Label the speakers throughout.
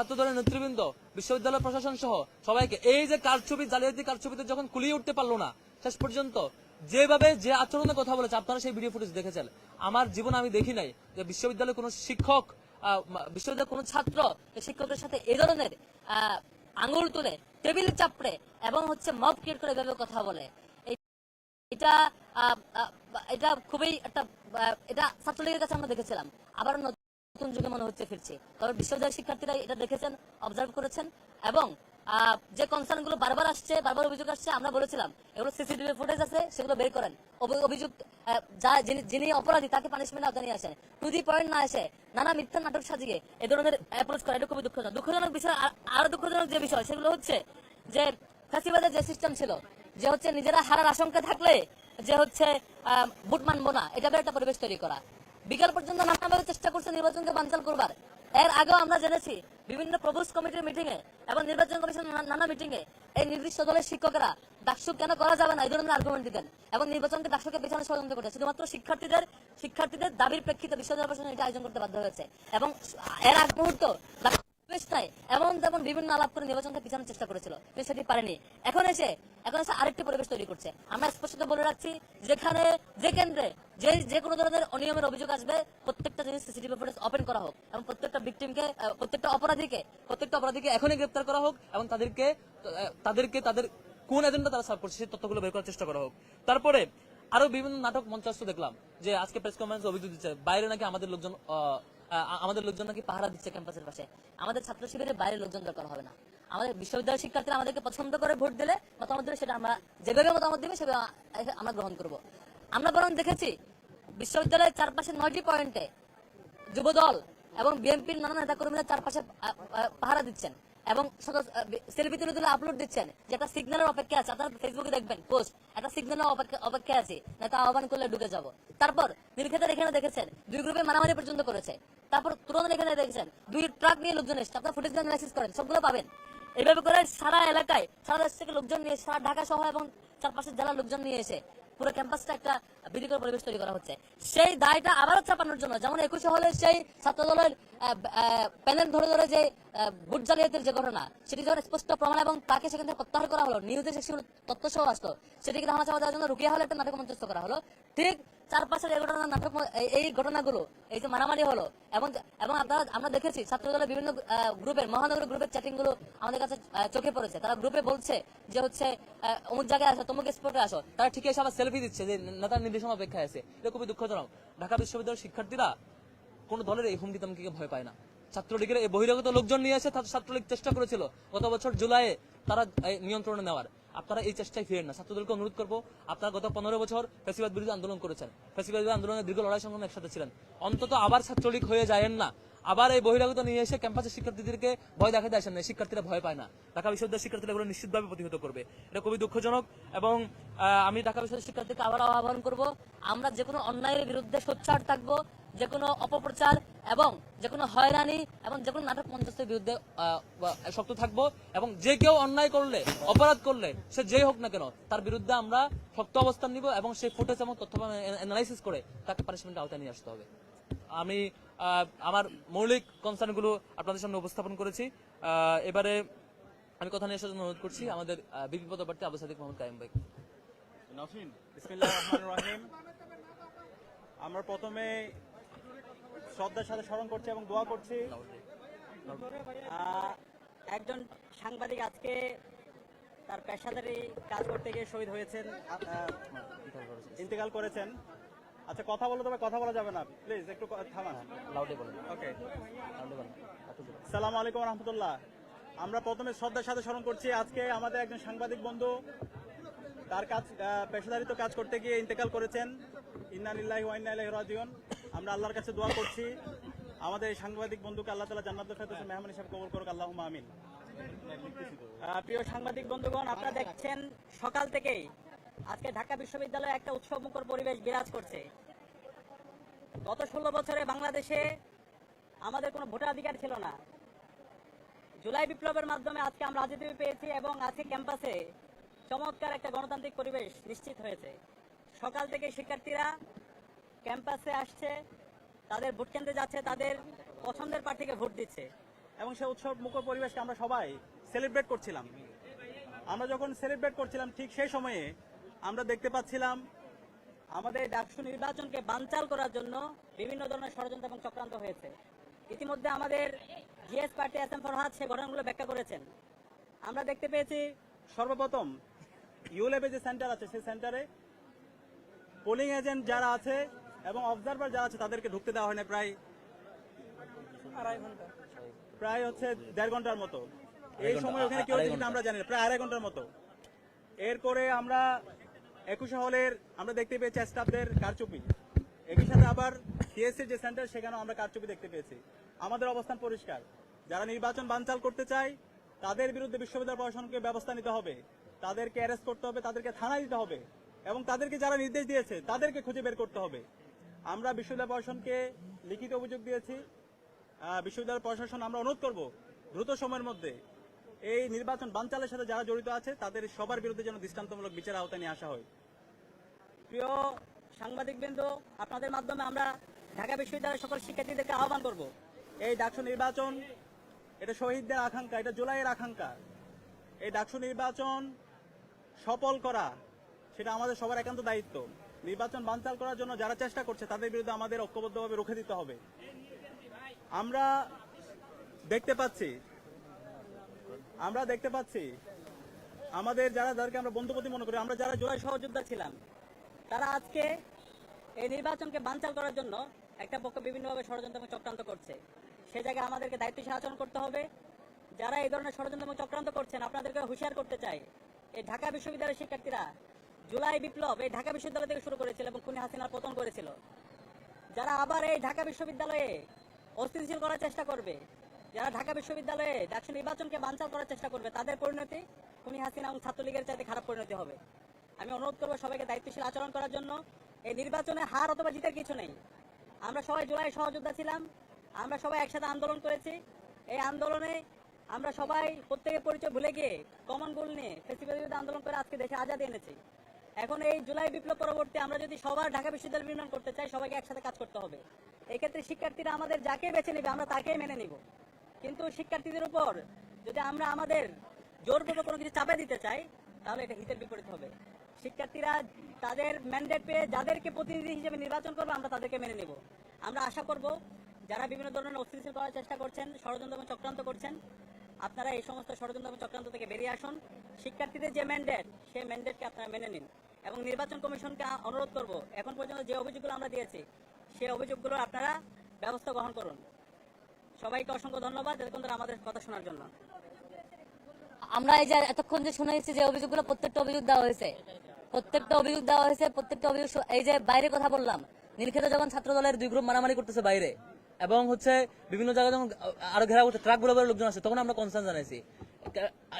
Speaker 1: ছাত্র দলের নেতৃবৃন্দ, বিশ্ববিদ্যালয় প্রশাসন সহ সবাইকে এই যে কারছবি জালিয়াতি কারছবিতে যখন কুলিয়ে উঠতে পারল না, শেষ পর্যন্ত যেভাবে যে আচরণের কথা বলেছে, আপনারা সেই ভিডিও ফুটেজ দেখেছেন। আমার জীবনে আমি দেখি নাই যে বিশ্ববিদ্যালয়ে কোনো শিক্ষক বিশ্ববিদ্যালয়ের কোনো ছাত্র
Speaker 2: শিক্ষকের সাথে এই ধরনের আঙুল তুলে, টেবিল চাপড়ে এবং হচ্ছে মব ক্রিয়েট করে এভাবে কথা বলে। এটা এটা খুবই একটা এটা ছাত্রলীগের কাছে আমরা দেখেছিলাম। আবার নতুন যুগে মনে হচ্ছে ফিরছে। তবে বিশ্ববিদ্যালয়ের শিক্ষার্থীরা এটা দেখেছেন অবজার্ভ করেছেন এবং যে কনসার্নগুলো বারবার আসছে বারবার অভিযোগ আসছে আমরা বলেছিলাম এগুলো সিসিটিভি ফুটেজ আছে সেগুলো বের করেন। অভি- অভিযুক্ত আহ, যা যিনি- অপরাধী তাকে পানিশমেন্ট আওতায় নিয়ে আসেন। টু দি পয়েন্ট না এসে নানা মিথ্যা নাটক সাজিয়ে এ ধরনের অ্যাপ্রোচ করা এটা খুবই দুঃখজনক। দুঃখজনক বিষয় আরও দুঃখজনক যে বিষয় সেগুলো হচ্ছে যে ফ্যাসিবাদের যে সিস্টেম ছিল যে হচ্ছে নিজেরা হারার আশঙ্কা থাকলে যে হচ্ছে ভোট মানবো না এটা একটা পরিবেশ তৈরি করা। বিকাল পর্যন্ত নানাভাবে চেষ্টা করছে নির্বাচনকে বানচাল করবার। এর আগেও আমরা জেনেছি, বিভিন্ন প্রভুস কমিটির মিটিং এ এবং নির্বাচন কমিশন নানা মিটিং এ এই নির্দিষ্ট দলের শিক্ষকেরা ডাকসু কেন করা যাবে না, এই ধরনের আর্গুমেন্ট দিতেন। এবং নির্বাচনকে ডাকসুকে পেছনে ষড়যন্ত্র করতে শুধুমাত্র শিক্ষার্থীদের শিক্ষার্থীদের দাবির প্রেক্ষিতে বিশ্ববিদ্যালয় প্রশাসন এটা আয়োজন করতে বাধ্য হয়েছে। এবং এর আগ মুহূর্ত এমন তেমন বিভিন্ন আলাপ করে নির্বাচনকে পিছানোর চেষ্টা করেছিল সেটি পারেনি। এখন এসে এখন এসে আরেকটি পরিবেশ তৈরি করছে। আমরা স্পষ্ট বলে রাখছি, যেখানে, যে কেন্দ্রে, যে যে কোনো ধরনের অনিয়মের অভিযোগ আসবে, প্রত্যেকটা জিনিস সিসিটিভি ফুটেজ ওপেন করা হোক এবং প্রত্যেকটা ভিকটিমকে প্রত্যেকটা অপরাধীকে
Speaker 1: প্রত্যেকটা অপরাধীকে এখনই গ্রেপ্তার করা হোক এবং তাদেরকে তাদেরকে, তাদের কোন এজেন্ডা তারা সার্ভ করছে, সেই তথ্যগুলো বের করার চেষ্টা করা হোক। তারপরে আরও বিভিন্ন নাটক মঞ্চস্থ দেখলাম, যে আজকে প্রেস কনফারেন্স অভিযোগ দিচ্ছে, বাইরে নাকি আমাদের লোকজন আমাদের লোকজন নাকি পাহারা দিচ্ছে ক্যাম্পাসের পাশে। আমাদের ছাত্র শিবিরের বাইরে লোকজন দরকার হবে না। আমাদের বিশ্ববিদ্যালয়ের শিক্ষার্থীরা আমাদেরকে পছন্দ করে ভোট দিলে মতামত দিলে সেটা আমরা যেভাবে মতামত দিবে সেভাবে আমরা গ্রহণ করব। আমরা বরং দেখেছি বিশ্ববিদ্যালয়ের চারপাশে নয়টি পয়েন্টে যুবদল এবং বিএনপির নানা নেতা কর্মীরা চারপাশে পাহারা দিচ্ছেন এবং সেলফি তুলে তুলে আপলোড দিচ্ছেন যে একটা সিগন্যালের অপেক্ষা আছে। আপনারা ফেসবুকে দেখবেন পোস্ট একটা সিগন্যালের অপেক্ষা আছে। নেতা আহ্বান করলে ঢুকে যাব। তারপর নীলক্ষেতের এখানে দেখেছেন, দুই গ্রুপে মারামারি পর্যন্ত করেছে। তারপর তুরন্ত এখানে দেখেছেন, দুই ট্রাক নিয়ে লোকজন এসছে। আপনার ফুটেজ অ্যানালাইসিস করেন, সবগুলো পাবেন। এইভাবে করে সারা এলাকায়, সারা দেশ থেকে লোকজন নিয়ে, সারা ঢাকা সহ এবং চারপাশের জেলার লোকজন নিয়ে এসে পুরো ক্যাম্পাসটা একটা বিধিকর পরিবেশ তৈরি করা হচ্ছে। সেই দায়টা আবারও চাপানোর জন্য, যেমন একুশে হলে সেই ছাত্র দলের প্যানেল ধরে ধরে যে ভোট জালিয়াতির যে ঘটনা, সেটি যখন স্পষ্ট প্রমাণ এবং তাকে সেখান থেকে প্রত্যাহার করা হলো নিউজে সেগুলো তথ্য সহ আসলো সেটিকে ধারণা চাপা দেওয়ার জন্য রুকিয়া হলে একটা নাটক মঞ্চস্থ করা হলো। ঠিক চারপাশের এই ঘটনা নাটক, এই- ঘটনাগুলো, এই যে মারামারি হলো, এবং এবং আপনারা আমরা দেখেছি ছাত্র দলের বিভিন্ন গ্রুপের, মহানগর গ্রুপের চ্যাটিংগুলো আমাদের কাছে চোখে পড়েছে। তারা গ্রুপে বলছে যে হচ্ছে অমুক জায়গায় আসো, তমুক স্পটে আসো। তারা ঠিক এসে আবার সেলফি দিচ্ছে যে, নেতার নির্দেশনা অপেক্ষায় আছে। এটা খুবই দুঃখজনক। ঢাকা বিশ্ববিদ্যালয়ের শিক্ষার্থীরা কোন দলের এই হুমকি তামকিকে ভয় পায় না। ছাত্রলীগের এই বহিরাগত লোকজন নিয়ে এসে ছাত্রলীগ চেষ্টা করেছিল গত বছর জুলাইয়ে তারা নিয়ন্ত্রণে নেওয়ার। আপনারা এই চেষ্টায় ফিরেন না। ছাত্রদলকে অনুরোধ করব, আপনারা গত পনেরো বছর ফেসিবাদ বিরোধী আন্দোলন করেছেন। ফেসিবাদ বিরোধী আন্দোলনের দীর্ঘ লড়াই সংগ্রামে একসাথে ছিলেন। অন্তত আবার ছাত্রলীগ হয়ে যায়েন না। আবার এই বহিরাগত নিয়ে এসে ক্যাম্পাসের শিক্ষার্থীদেরকে ভয় দেখাতে আসেন না। শিক্ষার্থীরা ভয় পায় না। ঢাকা বিশ্ববিদ্যালয়ের শিক্ষার্থীরা এগুলো নিশ্চিতভাবে প্রতিহত করবে। এটা খুবই দুঃখজনক এবং আমি ঢাকা বিশ্ববিদ্যালয়ের শিক্ষার্থী
Speaker 2: শিক্ষার্থীকে আবার আহ্বান করব, আমরা যে কোনো অন্যায়ের বিরুদ্ধে সোচ্চার থাকব। যে কোনো অপপ্রচার এবং যে কোনো হয়রানি এবং যে কোনো নাটক মঞ্চস্থের বিরুদ্ধে
Speaker 1: শক্ত থাকব এবং যে কেউ অন্যায় করলে, অপরাধ করলে, সে যেই হোক না কেন, তার বিরুদ্ধে আমরা শক্ত অবস্থান নিব এবং সেই ফুটেজ এবং তথ্য অ্যানালাইসিস করে তাকে পানিশমেন্ট আওতায় নিয়ে আসতে হবে। আমি আমার মৌলিক কনসার্নগুলো আপনাদের সামনে উপস্থাপন করেছি। এবারে আমি কথা নিয়ে আসার জন্য অনুরোধ করছি আমাদের বিপি পদপ্রার্থী আবু সাদিক মোহাম্মদ কাইম ভাই।
Speaker 3: আমরা প্রথমে শ্রদ্ধার সাথে স্মরণ করছি এবং দোয়া করছি।
Speaker 4: একজন সাংবাদিক আজকে তার পেশাদারি কাজ করতে গিয়ে শহীদ হয়েছেন।
Speaker 3: ইন্তেকাল করেছেন। আচ্ছা কথা বলো তবে কথা বলা যাবে না। প্লিজ একটু থামান।
Speaker 1: লাউডে বলেন।
Speaker 3: ওকে
Speaker 1: লাউডে বলেন।
Speaker 3: সালাম আলাইকুম রহমতুল্লাহ। আমরা প্রথমে শ্রদ্ধার সাথে স্মরণ করছি আজকে আমাদের একজন সাংবাদিক বন্ধু তার কাজ আহ, পেশাদারিত্ব কাজ করতে গিয়ে ইন্তেকাল করেছেন। ইন্নালিল্লাহি ওয়া ইন্না ইলাইহি রাজিউন। আমরা আল্লাহর কাছে দোয়া করছি। আমাদের এই সাংবাদিক বন্ধুকে আল্লাহ তাআলা জান্নাতুল ফেরদৌসের মেহমান হিসেবে কবুল করুক। আল্লাহুম্মা আমিন।
Speaker 4: প্রিয় সাংবাদিক বন্ধুগণ, আপনারা দেখছেন সকাল থেকেই আজকে ঢাকা বিশ্ববিদ্যালয়ে একটা উৎসবমুখর পরিবেশ বিরাজ করছে। গত ষোলো বছরে বাংলাদেশে আমাদের কোনো ভোটাধিকার ছিল না। জুলাই বিপ্লবের মাধ্যমে আজকে আমরা রাজনীতি পেয়েছি এবং আজকে ক্যাম্পাসে চমৎকার একটা গণতান্ত্রিক পরিবেশ নিশ্চিত হয়েছে। সকাল থেকে শিক্ষার্থীরা ক্যাম্পাসে আসছে, তাদের ভোট কেন্দ্রে যাচ্ছে, তাদের পছন্দের প্রার্থীকে ভোট দিচ্ছে।
Speaker 3: এবং সেই উৎসব মুখর পরিবেশকে আমরা সবাই সেলিব্রেট করছিলাম। আমরা যখন সেলিব্রেট করছিলাম, ঠিক সেই সময়ে আমরা দেখতে পাচ্ছিলাম,
Speaker 4: আমাদের ডাকসু নির্বাচনকে বানচাল করার জন্য বিভিন্ন ধরনের ষড়যন্ত্র এবং চক্রান্ত হয়েছে। ইতিমধ্যে আমাদের GS party S M Farhad সে ঘটনাগুলো ব্যাখ্যা করেছেন।
Speaker 3: আমরা দেখতে পেয়েছি, সর্বপ্রথম ইউলেবে যে সেন্টার আছে, সেই সেন্টারে পোলিং এজেন্ট যারা আছে এবং অবজারভার যারা আছে তাদেরকে ঢুকতে দেওয়া হয় না প্রায় প্রায় হচ্ছে দেড় ঘণ্টার মতো। এই সময় ওখানে কেউ ছিল আমরা জানি না প্রায় আড়াই ঘণ্টার মতো। এরপরে আমরা একুশে হলের আমরা দেখতে পেয়েছি স্টাফদের কারচুপি। একই সাথে আবার সিএসসির যে সেন্টার সেখানেও আমরা কারচুপি দেখতে পেয়েছি। আমাদের অবস্থান পরিষ্কার। যারা নির্বাচন বানচাল করতে চায় তাদের বিরুদ্ধে বিশ্ববিদ্যালয় প্রশাসনকে ব্যবস্থা নিতে হবে। তাদেরকে অ্যারেস্ট করতে হবে তাদেরকে থানায় দিতে হবে। এবং তাদেরকে যারা নির্দেশ দিয়েছে তাদেরকে খুঁজে বের করতে হবে। আমরা বিশ্ববিদ্যালয় প্রশাসনকে লিখিত অভিযোগ দিয়েছি। বিশ্ববিদ্যালয় প্রশাসন আমরা অনুরোধ করব দ্রুত সময়ের মধ্যে এই নির্বাচন বানচালের সাথে যারা জড়িত আছে, তাদের সবার বিরুদ্ধে যেন দৃষ্টান্তমূলক বিচার আওতায় নিয়ে আসা হয়।
Speaker 4: প্রিয় সাংবাদিকবৃন্দ, আপনাদের মাধ্যমে আমরা ঢাকা বিশ্ববিদ্যালয়ের সকল শিক্ষার্থীদেরকে আহ্বান করব।
Speaker 3: এই ডাকসু নির্বাচন, এটা শহীদদের আকাঙ্ক্ষা, এটা জুলাইয়ের আকাঙ্ক্ষা। এই ডাকসু নির্বাচন সফল করা, সেটা আমাদের সবার একান্ত দায়িত্ব। নির্বাচন বানচাল করার জন্য যারা চেষ্টা করছে, তাদের বিরুদ্ধে আমাদের ঐক্যবদ্ধভাবে রুখে দিতে হবে। আমরা দেখতে পাচ্ছি, আমরা দেখতে পাচ্ছি, আমাদের যারা, যাদেরকে আমরা বন্ধুপতি মনে করি, আমরা যারা জুলাই
Speaker 4: সহযোদ্ধা ছিলাম, তারা আজকে এই নির্বাচনকে বানচাল করার জন্য একটা পক্ষ বিভিন্নভাবে ষড়যন্ত্র চক্রান্ত করছে। সে জায়গায় আমাদেরকে দায়িত্বশীল আচরণ করতে হবে। যারা এই ধরনের ষড়যন্ত্র চক্রান্ত করছেন আপনাদেরকে হুঁশিয়ার করতে চাই, এই ঢাকা বিশ্ববিদ্যালয়ের শিক্ষার্থীরা জুলাই বিপ্লব এই ঢাকা বিশ্ববিদ্যালয় থেকে শুরু করেছিল এবং খুনি হাসিনার পতন করেছিল। যারা আবার এই ঢাকা বিশ্ববিদ্যালয়ে অস্থিতিশীল করার চেষ্টা করবে, যারা ঢাকা বিশ্ববিদ্যালয়ে ডাকসু নির্বাচনকে বানচাল করার চেষ্টা করবে, তাদের পরিণতি খুনি হাসিনা এবং ছাত্রলীগের চাইতে খারাপ পরিণতি হবে। আমি অনুরোধ করব সবাইকে দায়িত্বশীল আচরণ করার জন্য। এই নির্বাচনে হার অথবা জিতের কিছু নেই। আমরা সবাই জুলাই সহযোদ্ধা ছিলাম। আমরা সবাই একসাথে আন্দোলন করেছি। এই আন্দোলনে আমরা সবাই প্রত্যেকের পরিচয় ভুলে গিয়ে কমন গোল নিয়ে বিরুদ্ধে আন্দোলন করে আজকে দেশে আজাদ এনেছি। এখন এই জুলাই বিপ্লব পরবর্তী আমরা যদি সবার ঢাকা বিশ্ববিদ্যালয় নির্মাণ করতে চাই, সবাইকে একসাথে কাজ করতে হবে। এক্ষেত্রে শিক্ষার্থীরা আমাদের যাকে বেছে নেবে, আমরা তাকেই মেনে নিব। কিন্তু শিক্ষার্থীদের উপর যদি আমরা আমাদের জোরপূর্বক কোনো কিছু চাপে দিতে চাই, তাহলে এটা হিতের বিপরীত হবে। শিক্ষার্থীরা তাদের ম্যান্ডেট পেয়ে যাদেরকে প্রতিনিধি হিসেবে নির্বাচন করবে, আমরা তাদেরকে মেনে নেব। আমরা আশা করব যারা বিভিন্ন ধরনের অস্থিতিশীল করার চেষ্টা করছেন, ষড়যন্ত্র এবং চক্রান্ত করছেন, আপনারা এই সমস্ত ষড়যন্ত্র এবং চক্রান্ত থেকে বেরিয়ে আসুন। শিক্ষার্থীদের যে ম্যান্ডেট সেই ম্যান্ডেটকে আপনারা মেনে নিন। এবং নির্বাচন কমিশনকে অনুরোধ করব, এখন পর্যন্ত যে অভিযোগগুলো আমরা দিয়েছি সেই অভিযোগগুলো আপনারা ব্যবস্থা গ্রহণ করুন। সবাইকে অসংখ্য ধন্যবাদ। এতক্ষণ ধরে আমাদের কথা শোনার জন্য।
Speaker 1: আমরা এই যে এতক্ষণ যে শুনেছি যে অভিযোগগুলো প্রত্যেকটা অভিযোগ দেওয়া হয়েছে, প্রত্যেকটা অভিযোগ দেওয়া হয়েছে, প্রত্যেকটা অভিযোগ এই যে বাইরে কথা বললাম, নীলক্ষেতে যখন ছাত্র দলের দুই গ্রুপ মারামারি করতেছে বাইরে, এবং হচ্ছে বিভিন্ন জায়গায় যখন আরও ঘেরা করতে ট্রাকগুলো লোকজন আছে তখন আমরা কনসার্ন জানাইছি।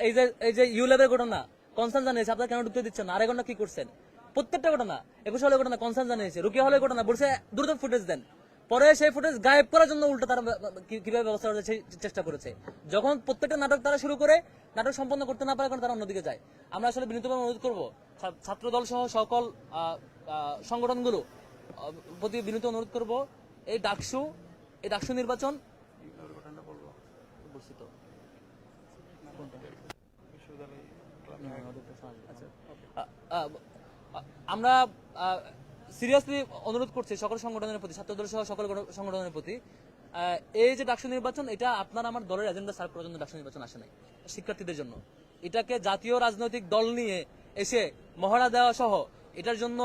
Speaker 1: এই যে এই যে ইউ লেভেল ঘটনা কনসার্ন জানিয়েছি, আপনারা কেন ঢুকতে দিচ্ছেন আরেক ঘটনা কি করছেন? প্রত্যেকটা ঘটনা, একুশ হলের ঘটনা কনসার্ন জানিয়েছে রুকিয়া হলের ঘটনা, বলছে, দ্রুত ফুটেজ দেন। পরে সেই ফুটেজ গায়েব করার জন্য উল্টো তারা কীভাবে ব্যবস্থা সেই চেষ্টা করেছে। যখন প্রত্যেকটা নাটক তারা শুরু করে, নাটক সম্পন্ন করতে না পারে কারণ তারা অন্যদিকে যায়। আমরা আসলে বিনীতভাবে অনুরোধ করব, ছা- ছাত্রদল সহ সকল সংগঠনগুলো প্রতি বিনীত অনুরোধ করব, এই ডাকসু এই ডাকসু নির্বাচন বলছি তো। আ- আ- আ- আমরা সিরিয়াসলি অনুরোধ করছি সকল সংগঠনের প্রতি ছাত্রদল সহ সকল সংগঠনের প্রতি এই যে ডাকসু নির্বাচন এটা আপনার আমার দলের এজেন্ডা সার্ভ করার জন্য ডাকসু নির্বাচন আসে নাই শিক্ষার্থীদের জন্য। এটাকে জাতীয় রাজনৈতিক দল নিয়ে এসে মহড়া দেওয়া সহ এটার জন্য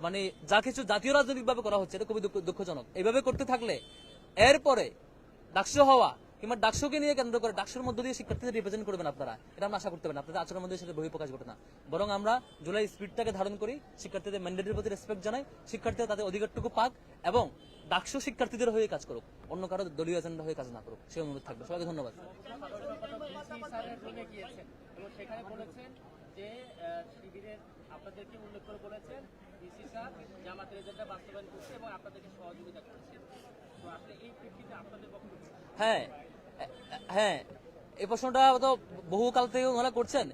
Speaker 1: মানে যা কিছু জাতীয় রাজনৈতিকভাবে করা হচ্ছে এটা খুবই দুঃখ- দুঃখজনক। এইভাবে করতে থাকলে এরপরে ডাকসু হওয়া কিংবা ডাকসুকে নিয়ে কেন্দ্র করে ডাকসুর মধ্য দিয়ে শিক্ষার্থীদের রিপ্রেজেন্ট করবেন আপনারা। এটা আমরা আশা করতে পারি না। আপনাদের আচরণের মধ্যে সেটা বহিঃপ্রকাশ ঘটে না। বরং আমরা জুলাই স্পিডটাকে ধারণ করি, শিক্ষার্থীদের ম্যান্ডেটের প্রতি রেসপেক্ট জানাই, শিক্ষার্থীরা তাদের অধিকারটুকু পাক এবং ডাকসু শিক্ষার্থীদের হয়ে কাজ করুক। অন্য কারও দলীয় এজেন্ডা হয়ে কাজ না করুক। সেই অনুরোধ থাকবে। সবাইকে ধন্যবাদ।
Speaker 5: হ্যাঁ হ্যাঁ এই প্রশ্নটা তো বহুকাল থেকে ওনারা করছেন।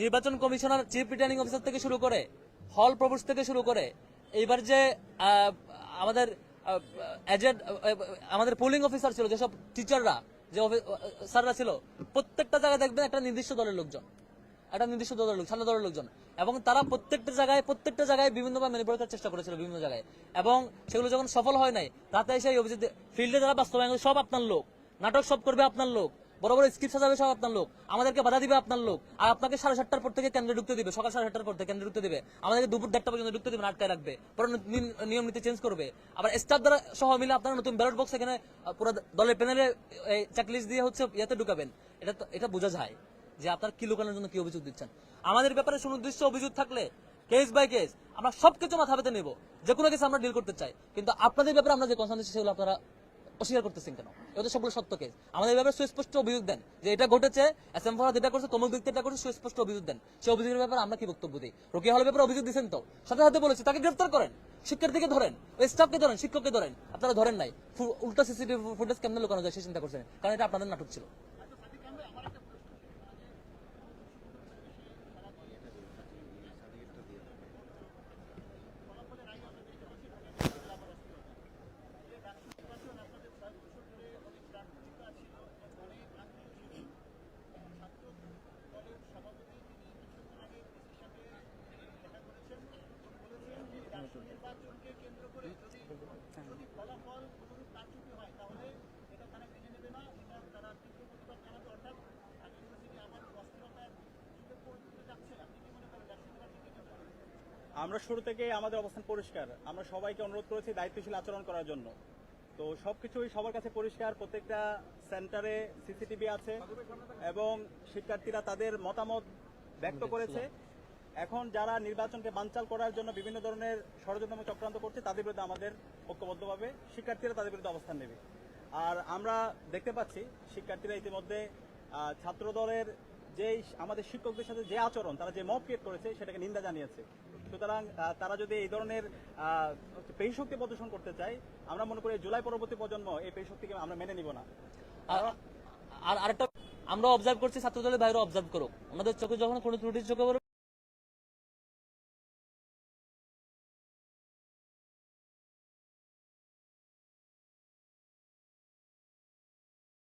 Speaker 5: নির্বাচন কমিশনার চিফ রিটার্নিং অফিসার থেকে শুরু করে হল প্রভোস্ট থেকে শুরু করে, এইবার যে আমাদের এজেন্ট আমাদের পোলিং অফিসার ছিল, যেসব টিচাররা
Speaker 1: যে স্যাররা ছিল, প্রত্যেকটা জায়গায় দেখবেন একটা নির্দিষ্ট দলের লোকজন। একটা নির্দিষ্ট দলের লোক ছাত্র দলের লোকজন। এবং তারা প্রত্যেকটা জায়গায় প্রত্যেকটা জায়গায় বিভিন্নভাবে মেনে করার চেষ্টা করেছিল বিভিন্ন জায়গায়। এবং সেগুলো যখন সফল হয় নাই রাতে এসে অভিজিৎ ফিল্ডে যারা বাস্তবায়ন সব আপনার লোক। নাটক সব করবে আপনার লোক। বড় বড় স্ক্রিপ্ট সাজাবে সব আপনার লোক। আমাদেরকে বাধা দিবে আপনার লোক। আর আপনাকে সাড়ে সাতটার পর থেকে কেন্দ্রে ঢুকতে দিবে। সকাল সাড়ে সাতটার পর থেকে কেন্দ্রে ঢুকতে দিবে। আমাদেরকে দুপুর দেড়টা পর্যন্ত ঢুকতে দিবে, আটকায় রাখবে। পরে নিয়ম নীতি চেঞ্জ করবে। আবার স্টাফ দ্বারা সহ মিলে আপনারা নতুন ব্যালট বক্স এখানে পুরো দলের প্যানেলে চেকলিস্ট দিয়ে হচ্ছে ইয়াতে ঢুকাবেন। এটা এটা বোঝা যায় যে আপনার কি লুকানোর জন্য কি অভিযোগ দিচ্ছেন। আমাদের ব্যাপারে সুনির্দিষ্ট অভিযোগ থাকলে কেস বাই কেস আমরা সবকিছু মাথা পেতে নেব। যে কোনো কিছু আমরা ডিল করতে চাই। কিন্তু আপনাদের ব্যাপারে আমরা যে কনসার্ন সেগুলো আপনারা অস্বীকার করতেছেন কেন? এটা সবগুলো সত্য কেস আমাদের ব্যাপারে সুস্পষ্ট অভিযোগ দেন যে এটা ঘটেছে এস এম এটা করছে তমুক ব্যক্তি এটা করছে, সুস্পষ্ট অভিযোগ দেন। সেই অভিযোগের ব্যাপারে আমরা কি বক্তব্য দিই? রোকিয়া হলের ব্যাপারে অভিযোগ দিচ্ছেন তো? সাথে সাথে বলেছে, তাকে গ্রেফতার করেন। শিক্ষার্থীকে ধরেন, ওই স্টাফকে ধরেন, শিক্ষককে ধরেন। আপনারা ধরেন নাই। উল্টা সিসিটিভি ফুটেজ কেমন লুকানো যায়, সে চিন্তা করছেন। কারণ এটা আপনাদের নাটক ছিল।
Speaker 3: আমরা শুরু থেকে আমাদের অবস্থান পরিষ্কার। আমরা সবাইকে অনুরোধ করেছি দায়িত্বশীল আচরণ করার জন্য। তো সবকিছুই সবার কাছে পরিষ্কার। প্রত্যেকটা সেন্টারে সিসিটিভি আছে এবং শিক্ষার্থীরা তাদের মতামত ব্যক্ত করেছে। এখন যারা নির্বাচনকে বানচাল করার জন্য বিভিন্ন ধরনের ষড়যন্ত্র চক্রান্ত করছে তাদের বিরুদ্ধে আমাদের ঐক্যবদ্ধভাবে শিক্ষার্থীরা তাদের বিরুদ্ধে অবস্থান নেবে। আর আমরা দেখতে পাচ্ছি শিক্ষার্থীরা ইতিমধ্যে আহ, ছাত্র দলের যেই আমাদের শিক্ষকদের সাথে যে আচরণ তারা যে মব ক্রিয়েট করেছে সেটাকে নিন্দা জানিয়েছে। সুতরাং তারা যদি এই ধরনের আহ, পেশি শক্তি প্রদর্শন করতে চায় আমরা মনে করি জুলাই পরবর্তী প্রজন্ম এই পেশি শক্তিকে আমরা মেনে নিব না।
Speaker 1: আর আর আরেকটা আমরা অবজার্ভ করছি ছাত্র দলের বাইরে অবজার্ভ করুক আমাদের চোখে যখন কোনো ত্রুটি চোখে